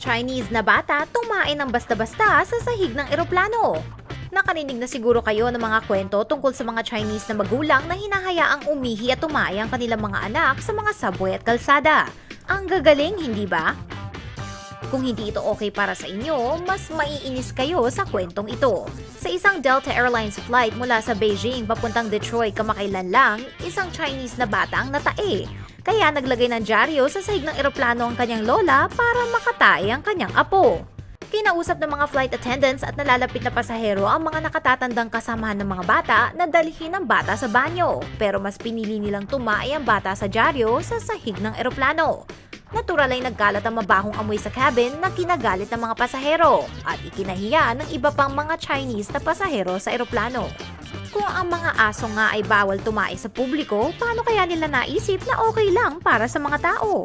Chinese na bata tumae ng basta-basta sa sahig ng eroplano. Nakarinig na siguro kayo ng mga kwento tungkol sa mga Chinese na magulang na hinahayaang umihi at tumae ang kanilang mga anak sa mga subway at kalsada. Ang gagaling, hindi ba? Kung hindi ito okay para sa inyo, mas maiinis kayo sa kwentong ito. Sa isang Delta Airlines flight mula sa Beijing papuntang Detroit kamakailan lang, isang Chinese na bata ang natae. Kaya naglagay ng dyaryo sa sahig ng eroplano ang kanyang lola para makatae ang kanyang apo. Kinausap ng mga flight attendants at nalalapit na pasahero ang mga nakatatandang kasamahan ng mga bata na dalhin ang bata sa banyo. Pero mas pinili nilang tumae ang bata sa dyaryo sa sahig ng eroplano. Natural ay nagkalat ang mabahong amoy sa cabin na kinagalit ng mga pasahero at ikinahiya ng iba pang mga Chinese na pasahero sa eroplano. Kung ang mga aso nga ay bawal tumae sa publiko, paano kaya nila naisip na okay lang para sa mga tao?